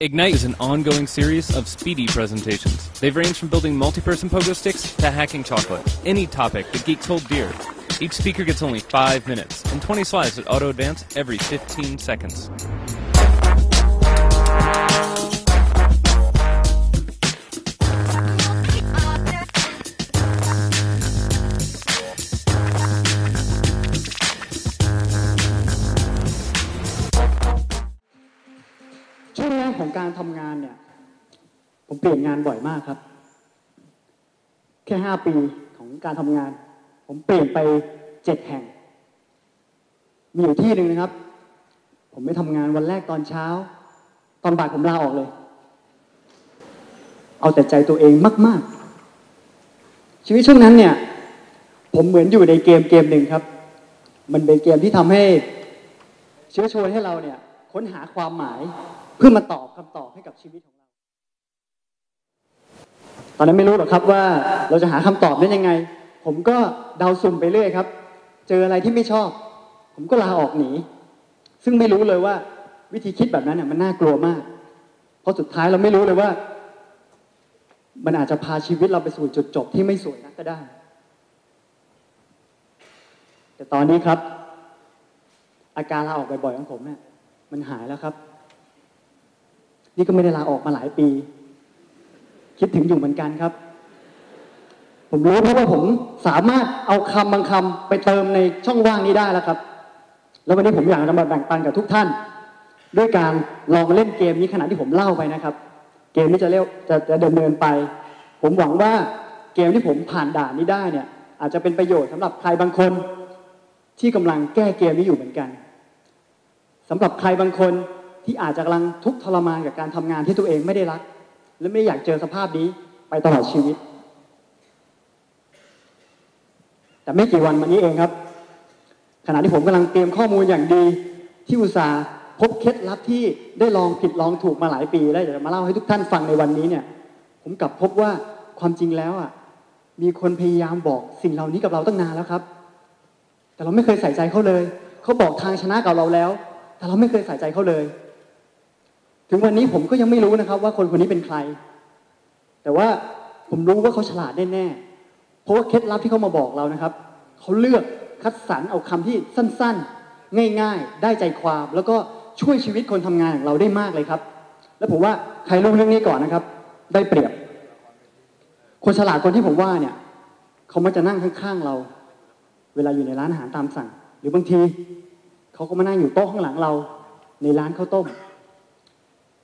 Ignite is an ongoing series of speedy presentations. They've ranged from building multi-person pogo sticks to hacking chocolate. Any topic that geeks hold dear. Each speaker gets only 5 minutes and 20 slides that auto-advance every 15 seconds. ช่วงแรกของการทำงานเนี่ย ผมเปลี่ยนงานบ่อยมากครับ แค่ห้าปีของการทำงาน ผมเปลี่ยนไปเจ็ดแห่ง มีอยู่ที่หนึ่งนะครับ ผมไม่ทำงานวันแรกตอนเช้า ตอนบ่ายผมลาออกเลย เอาแต่ใจตัวเองมาก ๆ ชีวิตช่วงนั้นเนี่ย ผมเหมือนอยู่ในเกมเกมหนึ่งครับ มันเป็นเกมที่ทำให้เชื้อชวนให้เราเนี่ยค้นหาความหมาย เพื่อมาตอบคำตอบให้กับชีวิตของเรา ตอนนั้นไม่รู้หรอกครับว่าเราจะหาคำตอบได้ยังไง ผมก็เดาสุ่มไปเรื่อยครับ เจออะไรที่ไม่ชอบ ผมก็ลาออกหนี ซึ่งไม่รู้เลยว่า วิธีคิดแบบนั้นน่ะมันน่ากลัวมาก เพราะสุดท้ายเราไม่รู้เลยว่า มันอาจจะพาชีวิตเราไปสู่จุดจบที่ไม่สวยนักก็ได้ แต่ตอนนี้ครับ อาการลาออกบ่อยๆของผมเนี่ยมันหายแล้วครับ นี่ก็ไม่ได้ลาออกมาหลายปี คิดถึงอยู่เหมือนกันครับ ผมรู้เพราะว่าผมสามารถเอาคำบางคำไปเติมในช่องว่างนี้ได้แล้วครับ แล้ววันนี้ผมอยากจะมาแบ่งปันกับทุกท่าน ด้วยการลองเล่นเกมนี้ขณะที่ผมเล่าไปนะครับ เกมนี้จะเรียกจะจะดำเนินไป ผมหวังว่าเกมที่ผมผ่านด่านนี้ได้เนี่ย อาจจะเป็นประโยชน์สำหรับใครบางคน ที่กำลังแก้เกมนี้อยู่เหมือนกันสำหรับใครบางคน ที่อาจจะกำลังทุกข์ทรมานกับการทำงานที่ตัวเองไม่ได้รัก และไม่อยากเจอสภาพนี้ไปตลอดชีวิต แต่ไม่กี่วันมานี้เองครับ ขณะที่ผมกำลังเตรียมข้อมูลอย่างดีที่อุตสาห์พบเคล็ดลับที่ได้ลองผิดลองถูกมาหลายปี แล้วอยากจะมาเล่าให้ทุกท่านฟังในวันนี้เนี่ย ผมกลับพบว่าความจริงแล้วอะมีคนพยายามบอกสิ่งเหล่านี้กับเราตั้งนานแล้วครับ แต่เราไม่เคยใส่ใจเขาเลย เขาบอกทางชนะกับเราแล้ว แต่เราไม่เคยใส่ใจเขาเลย ถึงวันนี้ผมก็ยังไม่รู้นะครับ ว่าคนคนนี้เป็นใคร แต่ว่าผมรู้ว่าเขาฉลาดแน่ๆ เพราะว่าเคล็ดลับที่เขามาบอกเรานะครับ เขาเลือกคัดสรรเอาคำที่สั้นๆ ง่ายๆ ได้ใจความ แล้วก็ช่วยชีวิตคนทำงานของเราได้มากเลยครับ แล้วผมว่าใครรู้เรื่องนี้ก่อนนะครับ ได้เปรียบ คนฉลาดคนที่ผมว่าเนี่ย เขามักจะนั่งข้างๆเรา เวลาอยู่ในร้านอาหารตามสั่ง หรือบางที เขาก็มานั่งอยู่โต๊ะข้างหลังเรา ในร้านข้าวต้ม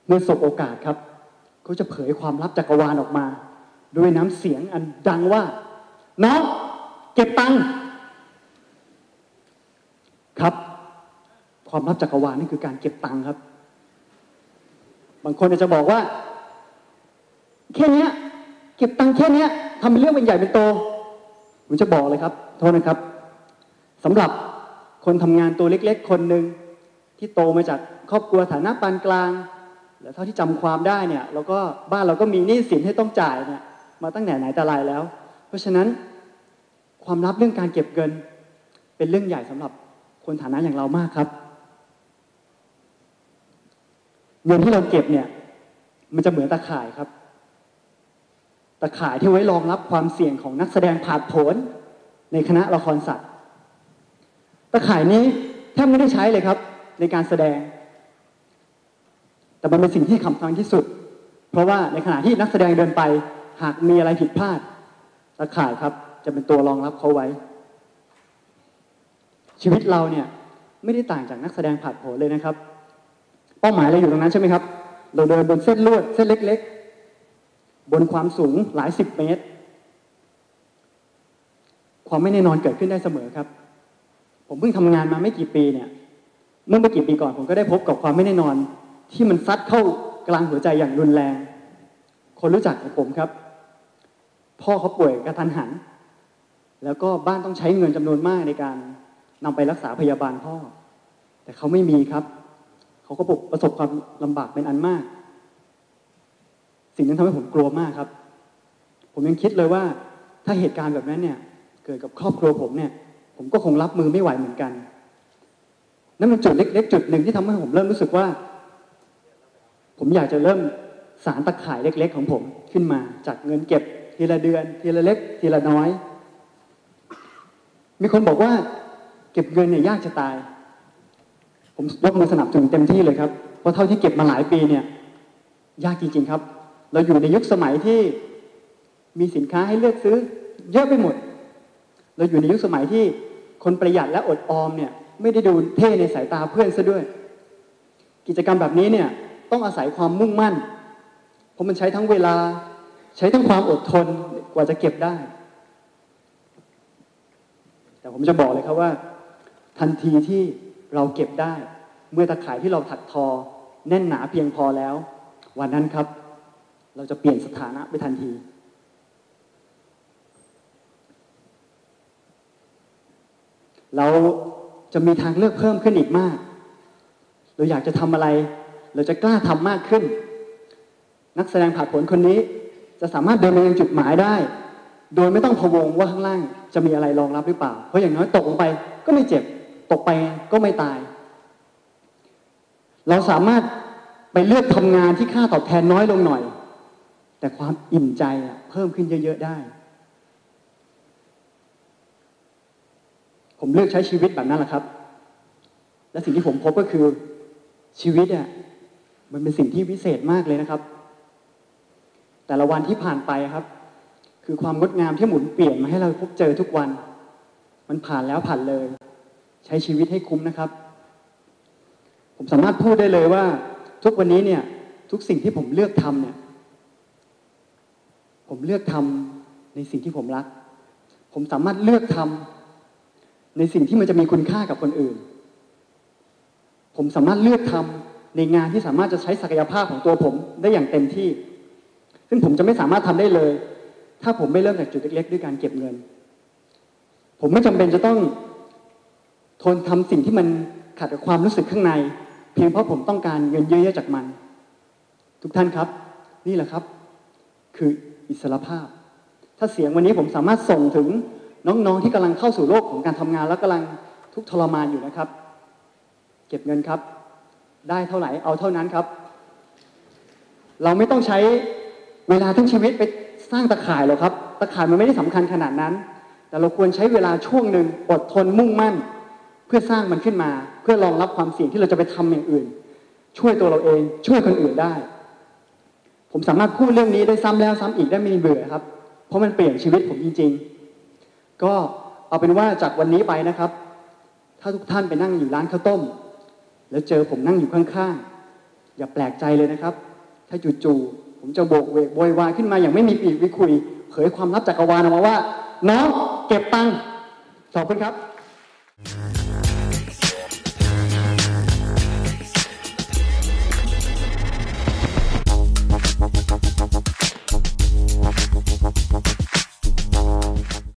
เมื่อสบโอกาสครับเขาจะเผยความลับจักรวาลออกมา ด้วยน้ำเสียงอันดังว่า น้องเก็บตังค์ครับ ความลับจักรวาลนี่คือการเก็บตังค์ครับ บางคนอาจจะบอกว่า แค่นี้เก็บตังค์แค่นี้ทำเป็นเรื่องเป็นใหญ่เป็นโตผมจะบอกเลยครับ โทษนะครับสำหรับคนทำงานตัวเล็ก ๆ คนหนึ่งที่โตมาจากครอบครัวฐานะปานกลาง แล้วเท่าที่จำความได้เนี่ยเราก็บ้านเราก็มีหนี้สินให้ต้องจ่ายเนี่ยมาตั้งแต่ไหนแต่ไรแล้ว เพราะฉะนั้นความลับเรื่องการเก็บเงิน เป็นเรื่องใหญ่สำหรับคนฐานะอย่างเรามากครับ เงินที่เราเก็บเนี่ย มันจะเหมือนตะข่ายครับ ตะข่ายที่ไว้รองรับความเสี่ยงของนักแสดงผาดโผนในคณะละครสัตว์ ตะข่ายนี้แทบไม่ได้ใช้เลยครับ ในการแสดง แต่มันเป็นสิ่งที่สำคัญที่สุด เพราะว่าในขณะที่นักแสดงเดินไป หากมีอะไรผิดพลาดตะข่ายครับ จะเป็นตัวรองรับเขาไว้ ชีวิตเราเนี่ยไม่ได้ต่างจากนักแสดงผาดโผนเลยนะครับ เป้าหมายเราอยู่ตรงนั้นใช่ไหมครับ เราเดินบนเส้นลวดเส้นเล็ก ๆ บนความสูงหลายสิบเมตร ความไม่แน่นอนเกิดขึ้นได้เสมอครับ ผมเพิ่งทำงานมาไม่กี่ปีเนี่ย เมื่อไม่กี่ปีก่อนผมก็ได้พบกับความไม่แน่นอน ที่มันซัดเข้ากลางหัวใจอย่างรุนแรง คนรู้จักของผมครับ พ่อเขาป่วยกระทันหัน แล้วก็บ้านต้องใช้เงินจำนวนมากในการนำไปรักษาพยาบาลพ่อ แต่เขาไม่มีครับ เขาก็ประสบความลำบากเป็นอันมาก สิ่งนั้นทำให้ผมกลัวมากครับ ผมยังคิดเลยว่า ถ้าเหตุการณ์แบบนั้นเนี่ยเกิดกับครอบครัวผมเนี่ย ผมก็คงรับมือไม่ไหวเหมือนกันนั่นเป็นจุดเล็กๆจุดหนึ่งที่ทำให้ผมเริ่มรู้สึกว่า ผมอยากจะเริ่มสารตะข่ายเล็ก ๆ ของผมขึ้นมาจากเงินเก็บทีละเดือน ทีละเล็ก ทีละน้อย มีคนบอกว่า เก็บเงินเนี่ยยากจะตาย ผมยกมือสนับสนุนเต็มที่เลยครับเพราะเท่าที่เก็บมาหลายปีเนี่ย ยากจริง ๆครับ เราอยู่ในยุคสมัยที่มีสินค้าให้เลือกซื้อ เยอะไปหมด เราอยู่ในยุคสมัยที่คนประหยัดและอดออมเนี่ย ไม่ได้ดูเท่ในสายตาเพื่อนซะด้วย กิจกรรมแบบนี้เนี่ย ต้องอาศัยความมุ่งมั่น เพราะมันใช้ทั้งเวลา ใช้ทั้งความอดทนกว่าจะเก็บได้ แต่ผมจะบอกเลยครับว่า ทันทีที่เราเก็บได้ เมื่อตะข่ายที่เราถักทอ แน่นหนาเพียงพอแล้ว วันนั้นครับ เราจะเปลี่ยนสถานะไปทันทีเราจะมีทางเลือกเพิ่มขึ้นอีกมาก เราอยากจะทำอะไร เราจะกล้าทำมากขึ้น นักแสดงผ่าผลคนนี้จะสามารถเดินไปยังจุดหมายได้ โดยไม่ต้องพะวงว่าข้างล่างจะมีอะไรรองรับหรือเปล่า เพราะอย่างน้อยตกลงไปก็ไม่เจ็บ ตกไปก็ไม่ตาย เราสามารถไปเลือกทำงานที่ค่าตอบแทนน้อยลงหน่อย แต่ความอิ่มใจเพิ่มขึ้นเยอะๆได้ ผมเลือกใช้ชีวิตแบบนั้นแหละครับ และสิ่งที่ผมพบก็คือชีวิตอะ มันเป็นสิ่งที่วิเศษมากเลยนะครับ แต่ละวันที่ผ่านไปครับ คือความงดงามที่หมุนเปลี่ยนมาให้เราพบเจอทุกวัน มันผ่านแล้วผ่านเลย ใช้ชีวิตให้คุ้มนะครับ ผมสามารถพูดได้เลยว่า ทุกวันนี้เนี่ย ทุกสิ่งที่ผมเลือกทำเนี่ย ผมเลือกทำในสิ่งที่ผมรัก ผมสามารถเลือกทำในสิ่งที่มันจะมีคุณค่ากับคนอื่น ผมสามารถเลือกทำ ในงานที่สามารถจะใช้ศักยภาพของตัวผมได้อย่างเต็มที่ ซึ่งผมจะไม่สามารถทำได้เลย ถ้าผมไม่เริ่มจากจุดเล็กๆ ด้วยการเก็บเงิน ผมไม่จำเป็นจะต้องทนทำสิ่งที่มันขัดกับความรู้สึกข้างใน เพียงเพราะผมต้องการเงินเยอะๆจากมัน ทุกท่านครับ นี่แหละครับ คืออิสรภาพ ถ้าเสียงวันนี้ผมสามารถส่งถึงน้องๆที่กำลังเข้าสู่โลกของการทำงาน แล้วกำลังทุกทรมานอยู่นะครับ เก็บเงินครับ ได้เท่าไหร่เอาเท่านั้นครับ เราไม่ต้องใช้เวลาทั้งชีวิตไปสร้างตะข่ายหรอกครับ ตะข่ายมันไม่ได้สำคัญขนาดนั้น แต่เราควรใช้เวลาช่วงหนึ่งอดทนมุ่งมั่น เพื่อสร้างมันขึ้นมา เพื่อรองรับความเสี่ยงที่เราจะไปทำอย่างอื่น ช่วยตัวเราเอง ช่วยคนอื่นได้ ผมสามารถพูดเรื่องนี้ได้ซ้ำแล้วซ้ำอีกได้ไม่เบื่อครับ เพราะมันเปลี่ยนชีวิตผมจริง ๆ ก็เอาเป็นว่าจากวันนี้ไปนะครับ ถ้าทุกท่านไปนั่งอยู่ร้านข้าวต้ม แล้วเจอผมนั่งอยู่ข้างๆ อย่าแปลกใจเลยนะครับ ถ้าจู่ๆผมจะโบกเวกโวยวายขึ้นมาอย่างไม่มีปีกวิคุย เผยความลับจักรวาลออกมาว่า น้องเก็บตังค์ขอบคุณครับ